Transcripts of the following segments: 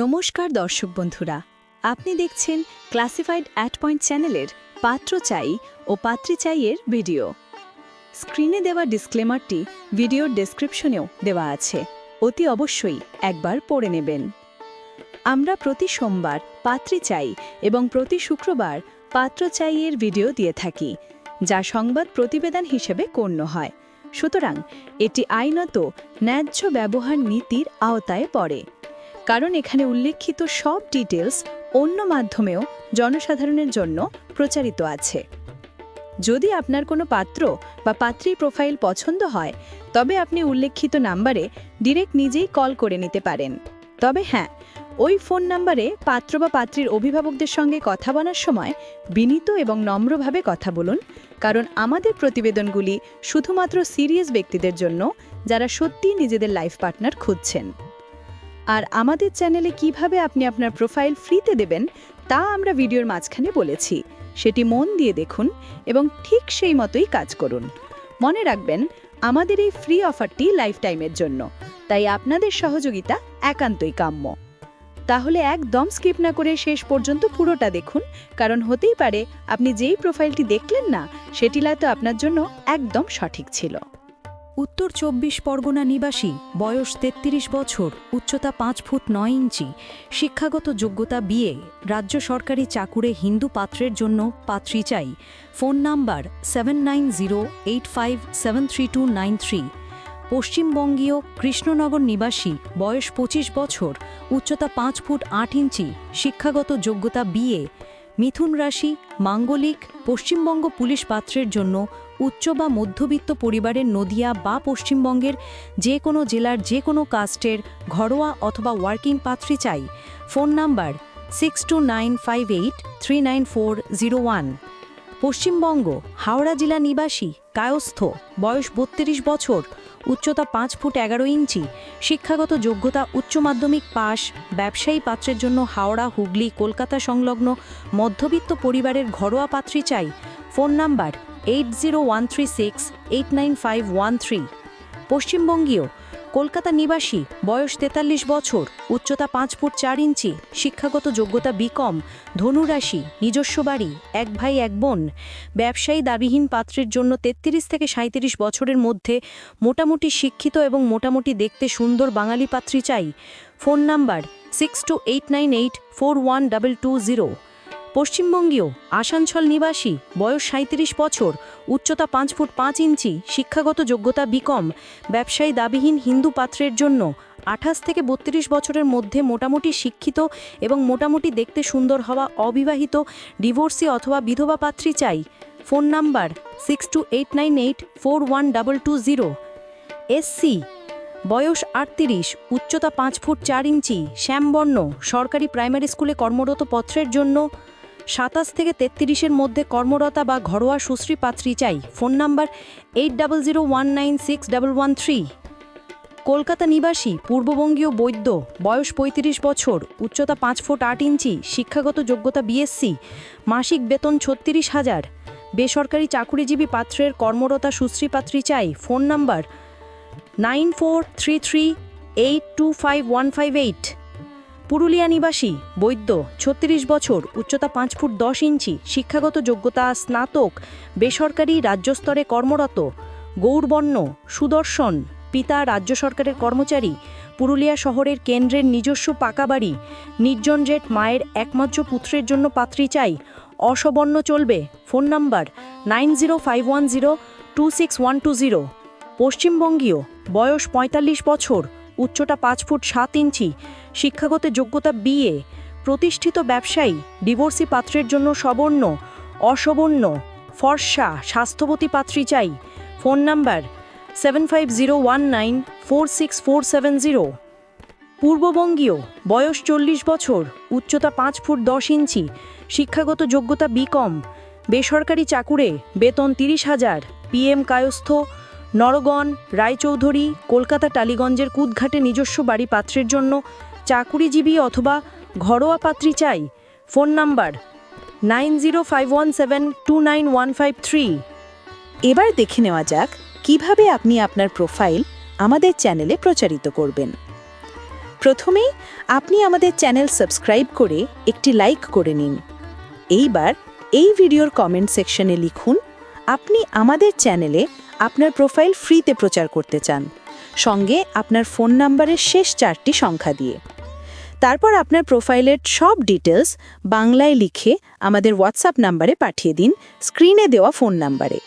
নমস্কার দর্শক বন্ধুরা, আপনি দেখছেন ক্লাসিফাইড অ্যাট পয়েন্ট চ্যানেলের পাত্র চাই ও পাত্রী চাইয়ের ভিডিও। স্ক্রিনে দেওয়া ডিসক্লেমারটি ভিডিওর ডেসক্রিপশনেও দেওয়া আছে, অতি অবশ্যই একবার পড়ে নেবেন। আমরা প্রতি সোমবার পাত্রী চাই এবং প্রতি শুক্রবার পাত্র চাইয়ের ভিডিও দিয়ে থাকি, যা সংবাদ প্রতিবেদন হিসেবে গণ্য হয়। সুতরাং এটি আইনত ন্যায্য ব্যবহার নীতির আওতায় পড়ে। কারণ এখানে উল্লেখিত সব ডিটেলস অন্য মাধ্যমেও জনসাধারণের জন্য প্রচারিত আছে। যদি আপনার কোনো পাত্র বা পাত্রী প্রোফাইল পছন্দ হয়, তবে আপনি উল্লেখিত নাম্বারে ডিরেক্ট নিজেই কল করে নিতে পারেন। তবে হ্যাঁ ওই ফোন নাম্বারে পাত্র বা পাত্রীর অভিভাবকদের সঙ্গে কথা বলার সময় বিনীত এবং নম্রভাবে কথা বলুন, কারণ আমাদের প্রতিবেদনগুলি শুধুমাত্র সিরিয়াস ব্যক্তিদের জন্য, যারা সত্যিই নিজেদের লাইফ পার্টনার খুঁজছেন। আর আমাদের চ্যানেলে কীভাবে আপনি আপনার প্রোফাইল ফ্রিতে দেবেন, তা আমরা ভিডিওর মাঝখানে বলেছি। সেটি মন দিয়ে দেখুন এবং ঠিক সেই মতোই কাজ করুন। মনে রাখবেন, আমাদের এই ফ্রি অফারটি লাইফ টাইমের জন্য, তাই আপনাদের সহযোগিতা একান্তই কাম্য। তাহলে একদম স্কিপ না করে শেষ পর্যন্ত পুরোটা দেখুন, কারণ হতেই পারে আপনি যেই প্রোফাইলটি দেখলেন না, সেটি হয়তো আপনার জন্য একদম সঠিক ছিল। উত্তর চব্বিশ পরগনা নিবাসী, বয়স ৩৩ বছর, উচ্চতা পাঁচ ফুট নয় ইঞ্চি, শিক্ষাগত যোগ্যতা বিয়ে রাজ্য সরকারি চাকুরে হিন্দু পাত্রের জন্য পাত্রী চাই। Phone number seven nine zero eight five seven three two nine three. পশ্চিমবঙ্গীয় Krishnanagar নিবাসী, বয়স ২৫ বছর, উচ্চতা পাঁচ ফুট আট ইঞ্চি, শিক্ষাগত যোগ্যতা বিয়ে মিথুন রাশি, মাঙ্গলিক পশ্চিমবঙ্গ পুলিশ পাত্রের জন্য উচ্চ বা মধ্যবিত্ত পরিবারের নদিয়া বা পশ্চিমবঙ্গের যে কোনো জেলার যে কোনো কাস্টের ঘরোয়া অথবা ওয়ার্কিং পাত্রী চাই। Phone number six two nine five eight three nine four zero one Paschimbanga, Howrah জেলা নিবাসী, কায়স্থ, বয়স বত্রিশ বছর। উচ্চতা পাঁচ ফুট এগারো ইঞ্চি, শিক্ষাগত যোগ্যতা উচ্চ মাধ্যমিক পাশ, ব্যবসায়ী পাত্রের জন্য হাওড়া, হুগলি, কলকাতা সংলগ্ন মধ্যবিত্ত পরিবারের ঘরোয়া পাত্রী চাই। Phone number eight zero one three six eight nine five one three. পশ্চিমবঙ্গীয় Kolkata নিবাসী, বয়স তেতাল্লিশ বছর, উচ্চতা পাঁচ ফুট চার ইঞ্চি, শিক্ষাগত যোগ্যতা বিকম, ধনুরাশি, নিজস্ব বাড়ি, এক ভাই, এক বোন। ব্যবসায়ী দাবিহীন পাত্রের জন্য তেত্রিশ থেকে সাঁত্রিশ বছরের মধ্যে মোটামুটি শিক্ষিত এবং মোটামুটি দেখতে সুন্দর বাঙালি পাত্রী চাই। Phone number six two eight nine eight four one double two zero. পশ্চিমবঙ্গীয় Asansol নিবাসী, বয়স সাঁত্রিশ বছর, উচ্চতা পাঁচ ফুট পাঁচ ইঞ্চি, শিক্ষাগত যোগ্যতা বিকম, ব্যবসায়ী দাবিহীন হিন্দু পাত্রের জন্য আঠাশ থেকে বত্রিশ বছরের মধ্যে মোটামুটি শিক্ষিত এবং মোটামুটি দেখতে সুন্দর হওয়া অবিবাহিত, ডিভোর্সি অথবা বিধবা পাত্রী চাই। Phone number six two eight nine eight four one double two zero. SC বয়স আটত্রিশ, উচ্চতা পাঁচ ফুট চার ইঞ্চি, শ্যামবর্ণ, সরকারি প্রাইমারি স্কুলে কর্মরত পত্রের জন্য সাতাশ থেকে তেত্রিশের মধ্যে কর্মরতা বা ঘরোয়া সুশ্রী পাত্রী চাই। Phone number eight double zero one nine six double one three Kolkata নিবাসী, পূর্ববঙ্গীয় বৈদ্য, বয়স পঁয়ত্রিশ বছর, উচ্চতা পাঁচ ফুট আট ইঞ্চি, শিক্ষাগত যোগ্যতা বিএসসি মাসিক বেতন ছত্রিশ হাজার। বেসরকারি চাকুরিজীবী পাত্রের কর্মরতা সুশ্রী পাত্রী চাই। Phone number nine four three three eight two five one five eight Purulia নিবাসী, বৈদ্য, ছত্রিশ বছর, উচ্চতা পাঁচ ফুট দশ ইঞ্চি, শিক্ষাগত যোগ্যতা স্নাতক, বেসরকারি রাজ্যস্তরে কর্মরত, গৌরবর্ণ, সুদর্শন, পিতা রাজ্য সরকারের কর্মচারী, পুরুলিয়া শহরের কেন্দ্রের নিজস্ব পাকা বাড়ি, নির্জন জেট মায়ের একমাত্র পুত্রের জন্য পাত্রী চাই, অসবর্ণ চলবে, phone number nine zero five one zero two six one two zero, পশ্চিমবঙ্গীয়, বয়স পঁয়তাল্লিশ বছর উচ্চতা পাঁচ ফুট সাত ইঞ্চি, শিক্ষাগত যোগ্যতা বিএ প্রতিষ্ঠিত ব্যবসায়ী, ডিভোর্সি পাত্রের জন্য সবর্ণ, অসবর্ণ, ফর্সা, স্বাস্থ্যবতী পাত্রী চাই। Phone number seven five zero one nine four six four seven zero. পূর্ববঙ্গীয়, বয়স চল্লিশ বছর, উচ্চতা পাঁচ ফুট দশ ইঞ্চি, শিক্ষাগত যোগ্যতা বিকম বেসরকারি চাকুরে বেতন তিরিশ হাজার পিএম কায়স্থ নরগণ, রায়চৌধুরী, কলকাতা টালিগঞ্জের কুদঘাটে নিজস্ব বাড়ি পাত্রের জন্য চাকুরিজীবী অথবা ঘরোয়া পাত্রী চাই। Phone number nine zero five one seven two nine one five three. এবার দেখে নেওয়া যাক কীভাবে আপনি আপনার প্রোফাইল আমাদের চ্যানেলে প্রচারিত করবেন। প্রথমেই আপনি আমাদের চ্যানেল সাবস্ক্রাইব করে একটি লাইক করে নিন। এইবার এই ভিডিওর কমেন্ট সেকশনে লিখুন, আপনি আমাদের চ্যানেলে আপনার প্রোফাইল ফ্রিতে প্রচার করতে চান। সঙ্গে আপনার ফোন নাম্বারের শেষ চারটি সংখ্যা দিয়ে। তারপর আপনার প্রোফাইলের সব ডিটেলস বাংলায় লিখে আমাদের হোয়াটসঅ্যাপ নাম্বারে পাঠিয়ে দিন স্ক্রিনে দেওয়া ফোন নাম্বারে।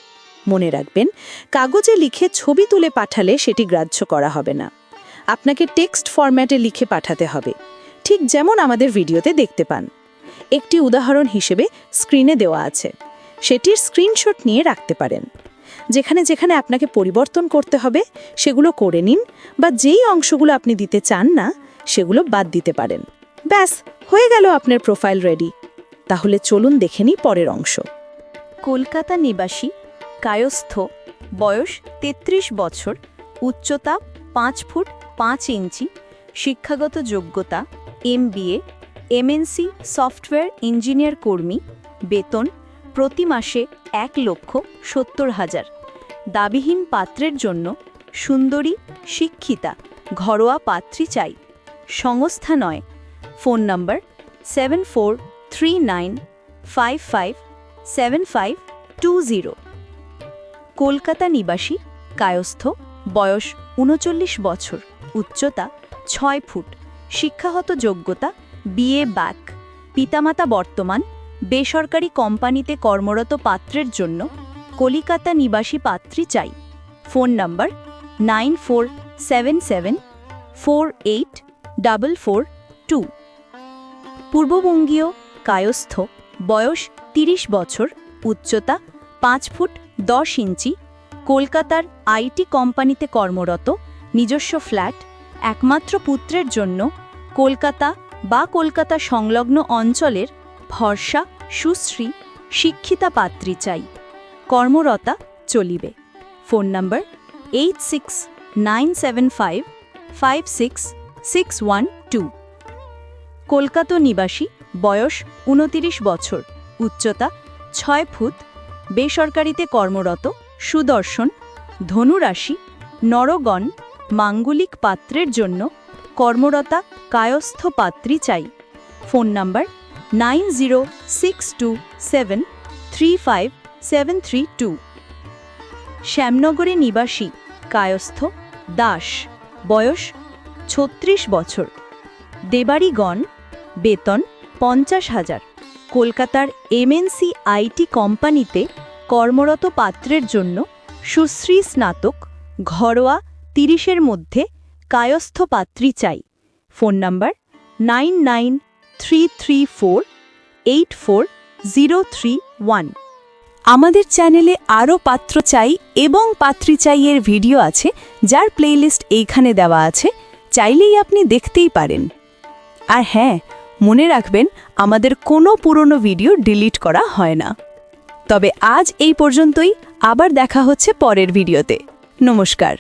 মনে রাখবেন, কাগজে লিখে ছবি তুলে পাঠালে সেটি গ্রাহ্য করা হবে না। আপনাকে টেক্সট ফরম্যাটে লিখে পাঠাতে হবে। ঠিক যেমন আমাদের ভিডিওতে দেখতে পান। একটি উদাহরণ হিসেবে স্ক্রিনে দেওয়া আছে। সেটির স্ক্রিনশট নিয়ে রাখতে পারেন। যেখানে যেখানে আপনাকে পরিবর্তন করতে হবে, সেগুলো করে নিন বা যেই অংশগুলো আপনি দিতে চান না, সেগুলো বাদ দিতে পারেন। ব্যাস, হয়ে গেল আপনার প্রোফাইল রেডি। তাহলে চলুন দেখে নিই পরের অংশ। কলকাতা নিবাসী, কায়স্থ, বয়স ৩৩ বছর, উচ্চতা পাঁচ ফুট পাঁচ ইঞ্চি, শিক্ষাগত যোগ্যতা, এমবিএ, এমএনসি সফটওয়্যার ইঞ্জিনিয়ার কর্মী, বেতন প্রতি মাসে এক লক্ষ সত্তর হাজার। দাবিহীন পাত্রের জন্য সুন্দরী, শিক্ষিতা, ঘরোয়া পাত্রী চাই। সংস্থা নয়। Phone number seven four three nine five five seven five two zero. Kolkata নিবাসী, কায়স্থ, বয়স উনচল্লিশ বছর, উচ্চতা ছয় ফুট, শিক্ষাগত যোগ্যতা বিএ ব্যাক পিতামাতা বর্তমান বেসরকারি কোম্পানিতে কর্মরত পাত্রের জন্য কলিকাতা নিবাসী পাত্রী চাই। Phone number nine four seven seven four eight double four two. পূর্ববঙ্গীয় কায়স্থ, বয়স ৩০ বছর, উচ্চতা পাঁচ ফুট দশ ইঞ্চি, কলকাতার আইটি কোম্পানিতে কর্মরত, নিজস্ব ফ্ল্যাট, একমাত্র পুত্রের জন্য কলকাতা বা কলকাতা সংলগ্ন অঞ্চলের ভরসা, সুশ্রী, শিক্ষিতা পাত্রী চাই। কর্মরতা চলিবে। Phone number eight six nine seven five five six six one two. Kolkata নিবাসী, বয়স উনতিরিশ বছর। উচ্চতা ছয় ফুট। বেসরকারিতে কর্মরত, সুদর্শন, ধনুরাশি, নরগণ, মাঙ্গলিক পাত্রের জন্য কর্মরতা কায়স্থ পাত্রী চাই। Phone number nine zero six two seven three five seven three two. শ্যামনগরে নিবাসী কায়স্থ দাস, বয়স ছত্রিশ বছর। দেবাড়িগণ বেতন পঞ্চাশ হাজার। কলকাতার এমএনসি আইটি কোম্পানিতে কর্মরত পাত্রের জন্য সুশ্রী স্নাতক, ঘরোয়া তিরিশের মধ্যে কায়স্থ পাত্রী চাই। Phone number nine nine three three four eight four zero three one আমাদের চ্যানেলে আরও পাত্র চাই এবং পাত্রী চাইয়ের ভিডিও আছে, যার প্লেলিস্ট এইখানে দেওয়া আছে, চাইলেই আপনি দেখতেই পারেন। আর হ্যাঁ মনে রাখবেন, আমাদের কোনো পুরনো ভিডিও ডিলিট করা হয় না। তবে আজ এই পর্যন্তই, আবার দেখা হচ্ছে পরের ভিডিওতে। নমস্কার।